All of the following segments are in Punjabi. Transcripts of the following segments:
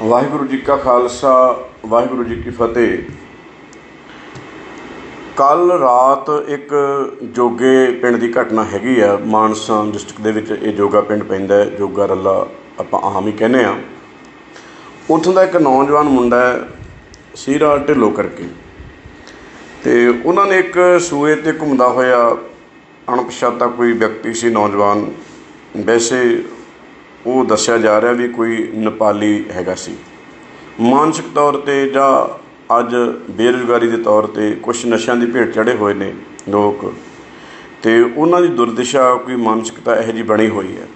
ਵਾਹਿਗੁਰੂ ਜੀ ਕਾ ਖਾਲਸਾ, ਵਾਹਿਗੁਰੂ ਜੀ ਕੀ ਫਤਿਹ। ਕੱਲ ਰਾਤ ਇੱਕ ਜੋਗੇ ਪਿੰਡ ਦੀ ਘਟਨਾ ਹੈਗੀ ਆ, ਮਾਨਸਾ ਡਿਸਟ੍ਰਿਕਟ ਦੇ ਵਿੱਚ ਇਹ ਜੋਗਾ ਪਿੰਡ ਪੈਂਦਾ ਹੈ, ਜੋਗਾ ਰੱਲਾ ਆਪਾਂ ਆਮ ਹੀ ਕਹਿੰਦੇ ਆ। ਉੱਥੋਂ ਦਾ ਇੱਕ ਨੌਜਵਾਨ ਮੁੰਡਾ ਸੀਰਾ ਢਿੱਲੋਂ ਕਰਕੇ। ਤੇ ਉਹਨਾਂ ਨੇ ਇੱਕ ਸੂਏ ਤੇ ਘੁੰਮਦਾ ਹੋਇਆ ਅਣਪਛਾਤਾ ਕੋਈ ਵਿਅਕਤੀ ਸੀ, ਨੌਜਵਾਨ। ਵੈਸੇ ਉਹ ਦੱਸਿਆ ਜਾ ਰਿਹਾ ਵੀ ਕੋਈ ਨੇਪਾਲੀ ਹੈਗਾ ਸੀ। ਮਾਨਸਿਕ ਤੌਰ ਤੇ ਜਾਂ ਅੱਜ ਬੇਰੁਜ਼ਗਾਰੀ ਦੇ ਤੌਰ ਤੇ ਕੁਝ ਨਸ਼ਿਆਂ ਦੀ ਭੇਟ ਚੜੇ ਹੋਏ ਨੇ ਲੋਕ ਤੇ ਉਹਨਾਂ ਦੀ ਦੁਰਦਸ਼ਾ ਕੋਈ ਮਾਨਸਿਕਤਾ ਇਹੋ ਜਿਹੀ ਬਣੀ ਹੋਈ ਹੈ।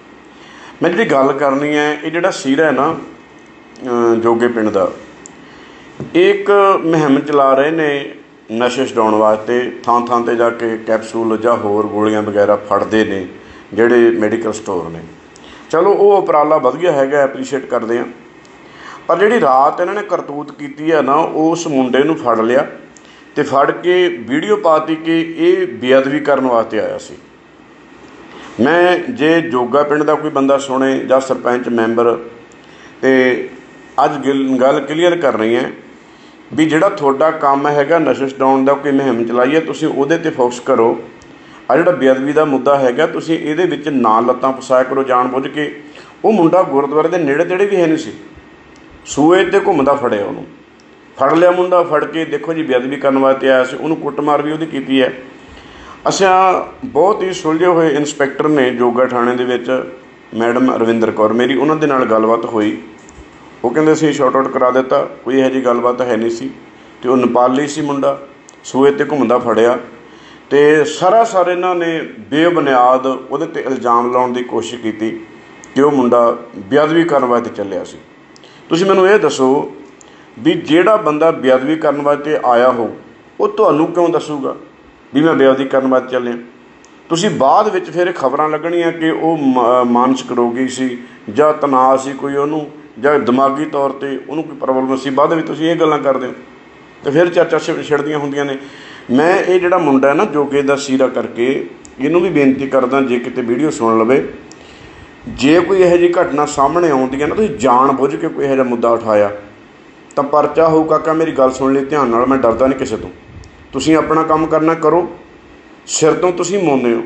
ਮੈਂ ਜਿਹੜੀ ਗੱਲ ਕਰਨੀ ਹੈ, ਇਹ ਜਿਹੜਾ ਸੀਰਾ ਹੈ ਨਾ, ਅਹ ਜੋਗੇ ਪਿੰਡ ਦਾ, ਇਹ ਇੱਕ ਮੁਹਿੰਮ ਚਲਾ ਰਹੇ ਨੇ ਨਸ਼ੇ ਛਡਾਉਣ ਵਾਸਤੇ ਥਾਂ ਥਾਂ ਤੇ ਜਾ ਕੇ ਕੈਪਸੂਲ ਜਾਂ ਹੋਰ ਗੋਲੀਆਂ ਵਗੈਰਾ ਫੜਦੇ ਨੇ, ਜਿਹੜੇ ਮੈਡੀਕਲ ਸਟੋਰ ਨੇ। ਚਲੋ, ਉਹ ਉਪਰਾਲਾ ਵਧੀਆ ਹੈਗਾ ਐਪਰੀਸ਼ੀਏਟ ਕਰਦੇ ਆ। ਪਰ ਜਿਹੜੀ ਰਾਤ ਇਹਨਾਂ ਨੇ ਕਰਤੂਤ ਕੀਤੀ ਹੈ ਨਾ, ਉਸ ਮੁੰਡੇ ਨੂੰ ਫੜ ਲਿਆ ਤੇ ਫੜ ਕੇ ਵੀਡੀਓ ਪਾਤੀ ਕਿ ਇਹ ਬੇਅਦਬੀ ਕਰਨ ਵਾਸਤੇ ਆਇਆ ਸੀ। ਮੈਂ, ਜੇ ਜੋਗਾ ਪਿੰਡ ਦਾ ਕੋਈ ਬੰਦਾ ਸੁਣੇ ਜਾਂ ਸਰਪੰਚ ਮੈਂਬਰ, ਤੇ ਅੱਜ ਗਿਲ- ਗੱਲ ਕਲੀਅਰ ਕਰ ਰਹੀ ਹੈ ਵੀ ਜਿਹੜਾ ਤੁਹਾਡਾ ਕੰਮ ਹੈਗਾ ਨਸ਼ਾ ਛਡਾਉਣ ਦਾ, ਕੋਈ ਮੁਹਿੰਮ ਚਲਾਈ ਹੈ ਤੁਸੀਂ ਉਹਦੇ ਤੇ ਫੋਕਸ ਕਰੋ। ਆ ਜਿਹੜਾ ਬੇਅਦਬੀ ਦਾ ਮੁੱਦਾ ਹੈਗਾ, ਤੁਸੀਂ ਇਹਦੇ ਵਿੱਚ ਨਾ ਲੱਤਾਂ ਫਸਾਇਆ ਕਰੋ ਜਾਣ ਬੁੱਝ ਕੇ। ਉਹ ਮੁੰਡਾ ਗੁਰਦੁਆਰੇ ਦੇ ਨੇੜੇ ਤੇੜੇ ਵੀ ਹੈ ਨਹੀਂ ਸੀ। ਸੂਏ ਤੇ ਘੁੰਮਦਾ ਫੜਿਆ ਉਹਨੂੰ। ਫੜ ਲਿਆ ਮੁੰਡਾ, ਫੜ ਕੇ ਦੇਖੋ ਜੀ, ਬੇਅਦਬੀ ਕਰਨ ਵਾਸਤੇ ਆਇਆ ਸੀ, ਉਹਨੂੰ ਕੁੱਟਮਾਰ ਵੀ ਉਹਦੀ ਕੀਤੀ ਹੈ। ਅਸਾਂ ਬਹੁਤ ਹੀ ਸੁਲਝੇ ਹੋਏ ਇਨਸਪੈਕਟਰ ਨੇ ਜੋਗਾ ਥਾਣੇ ਦੇ ਵਿੱਚ, ਮੈਡਮ ਰਵਿੰਦਰ ਕੌਰ ਮੇਰੀ, ਉਹਨਾਂ ਦੇ ਨਾਲ ਗੱਲਬਾਤ ਹੋਈ। ਉਹ ਕਹਿੰਦੇ ਸੀ, ਸ਼ਾਰਟ ਆਊਟ ਕਰਾ ਦਿੱਤਾ, ਕੋਈ ਇਹੋ ਜਿਹੀ ਗੱਲਬਾਤ ਹੈ ਨਹੀਂ ਸੀ। ਤੇ ਉਹ ਨੇਪਾਲੀ ਸੀ ਮੁੰਡਾ, ਸੂਏ ਤੇ ਘੁੰਮਦਾ ਫੜਿਆ। ਤੇ ਸਾਰਾ ਸਾਰ ਇਹਨਾਂ ਨੇ ਬੇਬੁਨਿਆਦ ਉਹਦੇ ਤੇ ਇਲਜ਼ਾਮ ਲਾਉਣ ਦੀ ਕੋਸ਼ਿਸ਼ ਕੀਤੀ ਕਿ ਉਹ ਮੁੰਡਾ ਬੇਅਦਬੀ ਕਰਨ ਵਾਸਤੇ ਚੱਲਿਆ ਸੀ। ਤੁਸੀਂ ਮੈਨੂੰ ਇਹ ਦੱਸੋ ਵੀ ਜਿਹੜਾ ਬੰਦਾ ਬੇਅਦਬੀ ਕਰਨ ਵਾਸਤੇ ਆਇਆ ਹੋ, ਉਹ ਤੁਹਾਨੂੰ ਕਿਉਂ ਦੱਸੂਗਾ ਵੀ ਮੈਂ ਬੇਅਦਬੀ ਕਰਨ ਵਾਸਤੇ ਚੱਲਿਆ? ਤੁਸੀਂ ਬਾਅਦ ਵਿੱਚ ਫਿਰ ਖਬਰਾਂ ਲੱਗਣੀਆਂ ਕਿ ਉਹ ਮ- ਮਾਨਸਿਕ ਰੋਗੀ ਸੀ ਜਾਂ ਤਣਾਅ ਸੀ ਕੋਈ ਉਹਨੂੰ, ਜਾਂ ਦਿਮਾਗੀ ਤੌਰ ਤੇ ਉਹਨੂੰ ਕੋਈ ਪ੍ਰੋਬਲਮ ਸੀ, ਬਾਅਦ ਵਿੱਚ ਤੁਸੀਂ ਇਹ ਗੱਲਾਂ ਕਰਦੇ ਹੋ। ਤੇ ਫਿਰ ਚਰਚਾ ਛਿੜ- ਛਿੜਦੀਆਂ ਹੁੰਦੀਆਂ ਨੇ। ਮੈਂ ਇਹ ਜਿਹੜਾ ਮੁੰਡਾ ਹੈ ਨਾ ਜੋਗੇ ਦਾ ਸੀਰਾ ਕਰਕੇ ਇਹਨੂੰ ਵੀ ਬੇਨਤੀ ਕਰਦਾ ਜੇ ਕਿਤੇ ਵੀਡੀਓ ਸੁਣ ਲਵੇ। ਜੇ ਕੋਈ ਇਹੋ ਜਿਹੀ ਘਟਨਾ ਸਾਹਮਣੇ ਆਉਂਦੀ ਹੈ ਨਾ, ਤੁਸੀਂ ਜਾਣ ਬੁੱਝ ਕੇ ਕੋਈ ਇਹੋ ਜਿਹਾ ਮੁੱਦਾ ਉਠਾਇਆ, ਤਾਂ ਪਰਚਾ ਹੋਊ ਕਾਕਾ, ਮੇਰੀ ਗੱਲ ਸੁਣ ਲਈ ਧਿਆਨ ਨਾਲ, ਮੈਂ ਡਰਦਾ ਨਹੀਂ ਕਿਸੇ ਤੋਂ। ਤੁਸੀਂ ਆਪਣਾ ਕੰਮ ਕਰਨਾ ਕਰੋ, ਸਿਰ ਤੋਂ ਤੁਸੀਂ ਮੋਨੇ ਹੋ।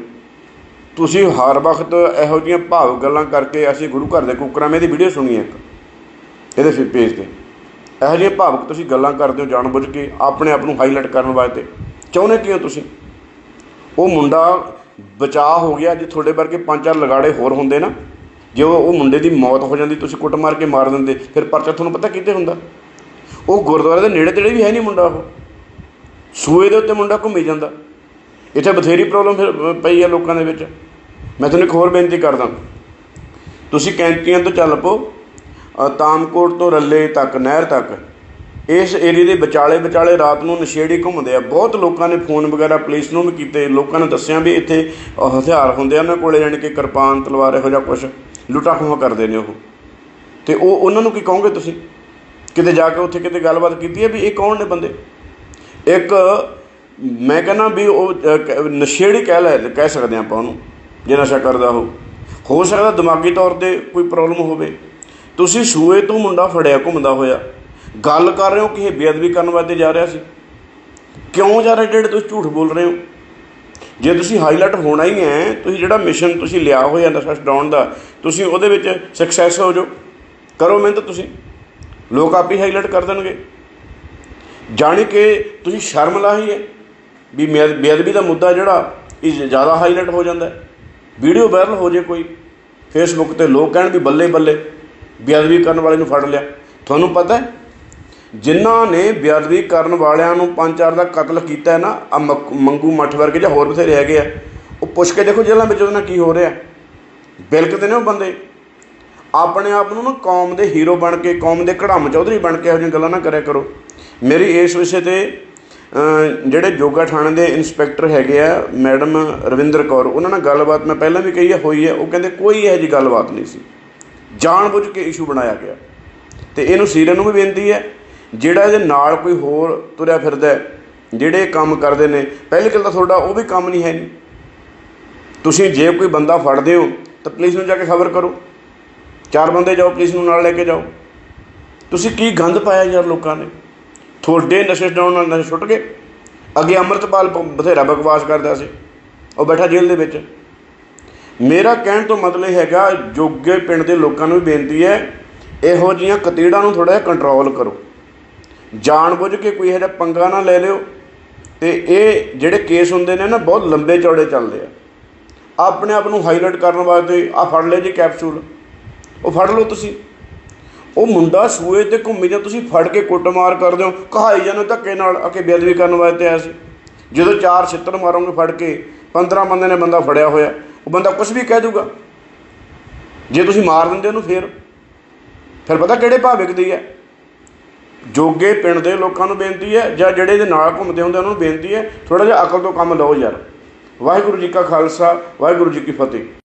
ਤੁਸੀਂ ਹਰ ਵਕਤ ਇਹੋ ਜਿਹੀਆਂ ਭਾਵ ਗੱਲਾਂ ਕਰਕੇ ਅਸੀਂ ਗੁਰੂ ਘਰ ਦੇ ਕੁੱਕਰਾਂ ਮੇ ਦੀ ਵੀਡੀਓ ਸੁਣੀ ਹੈ ਇੱਕ, ਇਹਦੇ ਫਿਰ ਪੇਜ ਤੇ। ਇਹੋ ਜਿਹੀਆਂ ਭਾਵਕ ਤੁਸੀਂ ਗੱਲਾਂ ਕਰਦੇ ਹੋ ਜਾਣ ਬੁੱਝ ਕੇ, ਆਪਣੇ ਆਪ ਨੂੰ ਹਾਈਲਾਈਟ ਕਰਨ ਵਾਸਤੇ। ਚਾਹੁੰਦੇ ਕੀ ਹੋ ਤੁਸੀਂ? ਉਹ ਮੁੰਡਾ ਬਚਾਅ ਹੋ ਗਿਆ ਜੇ ਤੁਹਾਡੇ ਵਰਗੇ ਪੰਜ ਚਾਰ ਲਗਾੜੇ ਹੋਰ ਹੁੰਦੇ ਨਾ, ਜੇ ਉਹ ਉਹ ਮੁੰਡੇ ਦੀ ਮੌਤ ਹੋ ਜਾਂਦੀ, ਤੁਸੀਂ ਕੁੱਟ ਮਾਰ ਕੇ ਮਾਰ ਦਿੰਦੇ, ਫਿਰ ਪਰਚਾ ਤੁਹਾਨੂੰ ਪਤਾ ਕਿੱਥੇ ਹੁੰਦਾ? ਉਹ ਗੁਰਦੁਆਰੇ ਦੇ ਨੇੜੇ ਤੇੜੇ ਵੀ ਹੈ ਨਹੀਂ ਮੁੰਡਾ ਉਹ। ਸੂਏ ਦੇ ਉੱਤੇ ਮੁੰਡਾ ਘੁੰਮੀ ਜਾਂਦਾ। ਇੱਥੇ ਬਥੇਰੀ ਪ੍ਰੋਬਲਮ ਫਿਰ ਪਈ ਆ ਲੋਕਾਂ ਦੇ ਵਿੱਚ। ਮੈਂ ਤੁਹਾਨੂੰ ਇੱਕ ਹੋਰ ਬੇਨਤੀ ਕਰਦਾ। ਤੁਸੀਂ ਕੈਂਟੀਆਂ ਤੋਂ ਚੱਲ ਪਓ ਤਾਮਕੋਟ ਤੋਂ ਰੱਲੇ ਤੱਕ, ਨਹਿਰ ਤੱਕ। ਇਸ ਏਰੀਏ ਦੇ ਵਿਚਾਲੇ ਵਿਚਾਲੇ ਰਾਤ ਨੂੰ ਨਸ਼ੇੜੀ ਘੁੰਮਦੇ ਆ। ਬਹੁਤ ਲੋਕਾਂ ਨੇ ਫੋਨ ਵਗੈਰਾ ਪੁਲਿਸ ਨੂੰ ਵੀ ਕੀਤੇ। ਲੋਕਾਂ ਨੇ ਦੱਸਿਆ ਵੀ ਇੱਥੇ ਹਥਿਆਰ ਹੁੰਦੇ ਆ ਉਹਨਾਂ ਕੋਲੇ ਜਾਣੀ ਕਿ ਕਿਰਪਾਨ, ਤਲਵਾਰ ਇਹੋ ਜਿਹਾ ਕੁਝ ਲੁੱਟਾ ਖੋਹ ਕਰਦੇ ਨੇ ਉਹ। ਤੇ ਉਹ ਉਹਨਾਂ ਨੂੰ ਕੀ ਕਹੋਗੇ ਤੁਸੀਂ? ਕਿਤੇ ਜਾ ਕੇ ਉੱਥੇ ਕਿਤੇ ਗੱਲਬਾਤ ਕੀਤੀ ਹੈ ਵੀ ਇਹ ਕੌਣ ਨੇ ਬੰਦੇ? ਇੱਕ, ਮੈਂ ਕਹਿੰਦਾ ਵੀ ਉਹ ਨਸ਼ੇੜੀ ਕਹਿ ਲੈ, ਕਹਿ ਸਕਦੇ ਆਪਾਂ ਉਹਨੂੰ, ਜੇ ਨਸ਼ਾ ਕਰਦਾ ਉਹ। ਹੋ ਸਕਦਾ ਦਿਮਾਗੀ ਤੌਰ ਤੇ ਕੋਈ ਪ੍ਰੋਬਲਮ ਹੋਵੇ। ਤੁਸੀਂ ਸੂਏ ਤੋਂ ਮੁੰਡਾ ਫੜਿਆ, ਘੁੰਮਦਾ ਹੋਇਆ। ਗੱਲ ਕਰ ਰਹੇ ਹੋ ਕਿ ਇਹ ਬੇਅਦਬੀ ਕਰਨ ਵਾਸਤੇ ਜਾ ਰਿਹਾ ਸੀ। ਕਿਉਂ ਜਾ ਰਹੇ ਜਿਹੜੇ ਤੁਸੀਂ ਝੂਠ ਬੋਲ ਰਹੇ ਹੋ? ਜੇ ਤੁਸੀਂ ਹਾਈਲਾਈਟ ਹੋਣਾ ਹੀ ਹੈ, ਤੁਸੀਂ ਜਿਹੜਾ ਮਿਸ਼ਨ ਤੁਸੀਂ ਲਿਆ ਹੋਇਆ ਨਸ਼ਾ ਛਡਾਉਣ ਦਾ, ਤੁਸੀਂ ਉਹਦੇ ਵਿੱਚ ਸਕਸੈਸ ਹੋ ਜਾਓ। ਕਰੋ ਮਿਹਨਤ ਤੁਸੀਂ। ਲੋਕ ਆਪ ਹੀ ਹਾਈਲਾਈਟ ਕਰ ਦੇਣਗੇ। ਜਾਣੀ ਕਿ ਤੁਸੀਂ ਸ਼ਰਮ ਲਾਹੀ ਹੈ ਵੀ ਬੇਅਦ- ਬੇਅਦਬੀ ਦਾ ਮੁੱਦਾ ਜਿਹੜਾ ਇਹ ਜ਼ਿਆਦਾ ਹਾਈਲਾਈਟ ਹੋ ਜਾਂਦਾ ਹੈ। ਵੀਡੀਓ ਵਾਇਰਲ ਹੋ ਜੇ ਕੋਈ ਫੇਸਬੁੱਕ ਤੇ ਲੋਕ ਕਹਿਣ ਵੀ ਬੱਲੇ ਬੱਲੇ ਬੇਅਦਬੀ ਕਰਨ ਵਾਲੇ ਨੂੰ ਫੜ ਲਿਆ। ਤੁਹਾਨੂੰ ਪਤਾ ਹੈ ਜਿਨ੍ਹਾਂ ਨੇ ਬੇਅਦਬੀ ਕਰਨ ਵਾਲਿਆਂ ਨੂੰ ਪੰਜ ਚਾਰ ਦਾ ਕਤਲ ਕੀਤਾ ਨਾ ਆ ਮੰਗੂ ਮੱਠ ਵਰਗੇ ਜਾਂ ਹੋਰ ਬਥੇਰੇ ਹੈਗੇ ਆ, ਉਹ ਪੁੱਛ ਕੇ ਦੇਖੋ ਜੇਲ੍ਹਾਂ ਵਿੱਚ ਉਹਦੇ ਨਾਲ ਕੀ ਹੋ ਰਿਹਾ ਬਿਲਕੁਲ ਨੇ ਉਹ ਬੰਦੇ। ਆਪਣੇ ਆਪ ਨੂੰ ਨਾ ਕੌਮ ਦੇ ਹੀਰੋ ਬਣ ਕੇ, ਕੌਮ ਦੇ ਕੜਾਮ ਚੌਧਰੀ ਬਣ ਕੇ ਇਹੋ ਜਿਹੀਆਂ ਗੱਲਾਂ ਨਾ ਕਰਿਆ ਕਰੋ। ਮੇਰੀ ਇਸ ਵਿਸ਼ੇ ਤੇ ਜਿਹੜੇ ਜੋਗਾ ਥਾਣੇ ਦੇ ਇਨਸਪੈਕਟਰ ਹੈਗੇ ਆ, ਮੈਡਮ ਰਵਿੰਦਰ ਕੌਰ, ਉਹਨਾਂ ਨਾਲ ਗੱਲਬਾਤ ਮੈਂ ਪਹਿਲਾਂ ਵੀ ਕਹੀ ਹੈ ਹੋਈ ਹੈ ਉਹ ਕਹਿੰਦੇ ਕੋਈ ਇਹੋ ਜਿਹੀ ਗੱਲਬਾਤ ਨਹੀਂ ਸੀ। ਜਾਣ ਬੁੱਝ ਕੇ ਇਸ਼ੂ ਬਣਾਇਆ ਗਿਆ। ਤੇ ਇਹਨੂੰ ਸੀਰਨ ਨੂੰ ਵੀ ਬੇਨਤੀ ਹੈ ਜਿਹੜਾ ਇਹਦੇ ਨਾਲ ਕੋਈ ਹੋਰ ਤੁਰਿਆ ਫਿਰਦਾ ਜਿਹੜੇ ਕੰਮ ਕਰਦੇ ਨੇ, ਪਹਿਲੀ ਗੱਲ ਤਾਂ ਤੁਹਾਡਾ ਉਹ ਵੀ ਕੰਮ ਨਹੀਂ ਹੈ ਨਹੀਂ ਤੁਸੀਂ ਜੇ ਕੋਈ ਬੰਦਾ ਫੜਦੇ ਹੋ, ਤਾਂ ਪੁਲਿਸ ਨੂੰ ਜਾ ਕੇ ਖਬਰ ਕਰੋ। ਚਾਰ ਬੰਦੇ ਜਾਓ, ਪੁਲਿਸ ਨੂੰ ਨਾਲ ਲੈ ਕੇ ਜਾਓ। ਤੁਸੀਂ ਕੀ ਗੰਦ ਪਾਇਆ ਯਾਰ ਲੋਕਾਂ ਨੇ? ਤੁਹਾਡੇ ਨਸ਼ੇ ਛਡਾਉਣ ਨਾਲ ਨਸ਼ੇ ਛੁੱਟ ਗਏ। ਅੱਗੇ ਅੰਮ੍ਰਿਤਪਾਲ ਬ- ਬਥੇਰਾ ਬਕਵਾਸ ਕਰਦਾ ਸੀ। ਉਹ ਬੈਠਾ ਜੇਲ੍ਹ ਦੇ ਵਿੱਚ। ਮੇਰਾ ਕਹਿਣ ਤੋਂ ਮਤਲਬ ਇਹ ਹੈਗਾ, ਜੋਗੇ ਪਿੰਡ ਦੇ ਲੋਕਾਂ ਨੂੰ ਵੀ ਬੇਨਤੀ ਹੈ, ਇਹੋ ਜੀਆਂ ਕਤੀੜਾਂ ਨੂੰ ਥੋੜਾ ਜਿਹਾ ਕੰਟਰੋਲ ਕਰੋ। ਜਾਣ ਬੁੱਝ ਕੇ ਕੋਈ ਇਹੋ ਜਿਹਾ ਪੰਗਾ ਨਾ ਲੈ ਲਿਓ। ਤੇ ਇਹ ਜਿਹੜੇ ਕੇਸ ਹੁੰਦੇ ਨੇ ਨਾ, ਬਹੁਤ ਲੰਬੇ ਚੌੜੇ ਚੱਲਦੇ ਆ। ਆਪਣੇ ਆਪ ਨੂੰ ਹਾਈਲਾਈਟ ਕਰਨ ਵਾਸਤੇ ਆ ਫੜ ਲਿਆ ਜੀ ਕੈਪਸੂਲ ਉਹ ਫੜ ਲਓ ਤੁਸੀਂ। ਉਹ ਮੁੰਡਾ ਸੂਏ ਤੇ ਘੁੰਮੀ ਜਾਂ ਤੁਸੀਂ ਫੜ ਕੇ ਕੁੱਟਮਾਰ ਕਰਦੇ ਹੋ। ਕਹਾਈ ਜਾਂਦੇ ਧੱਕੇ ਨਾਲ, ਆ ਕੇ ਬੇਅਦਬੀ ਕਰਨ ਵਾਸਤੇ ਆਇਆ ਸੀ। ਜਦੋਂ ਚਾਰ ਛਿੱਤਰ ਮਾਰੋਗੇ ਫੜ ਕੇ 15 ਬੰਦੇ ਨੇ ਬੰਦਾ ਫੜਿਆ ਹੋਇਆ। ਉਹ ਬੰਦਾ ਕੁਝ ਵੀ ਕਹਿ ਦੂਗਾ ਜੇ ਤੁਸੀਂ ਮਾਰ ਦਿੰਦੇ ਉਹਨੂੰ ਫੇਰ। ਫਿਰ ਪਤਾ ਕਿਹੜੇ ਭਾਅ ਵਿਕਦੀ ਹੈ? ਜੋਗੇ ਪਿੰਡ ਦੇ ਲੋਕਾਂ ਨੂੰ ਬੇਨਤੀ ਹੈ ਜਾਂ ਜਿਹੜੇ ਇਹਦੇ ਨਾਲ ਘੁੰਮਦੇ ਹੁੰਦੇ ਉਹਨਾਂ ਨੂੰ ਬੇਨਤੀ ਹੈ ਥੋੜਾ ਜਿਹਾ ਅਕਲ ਤੋਂ ਕੰਮ ਲਓ ਯਾਰ। ਵਾਹਿਗੁਰੂ ਜੀ ਕਾ ਖਾਲਸਾ, ਵਾਹਿਗੁਰੂ ਜੀ ਕੀ ਫਤਿਹ।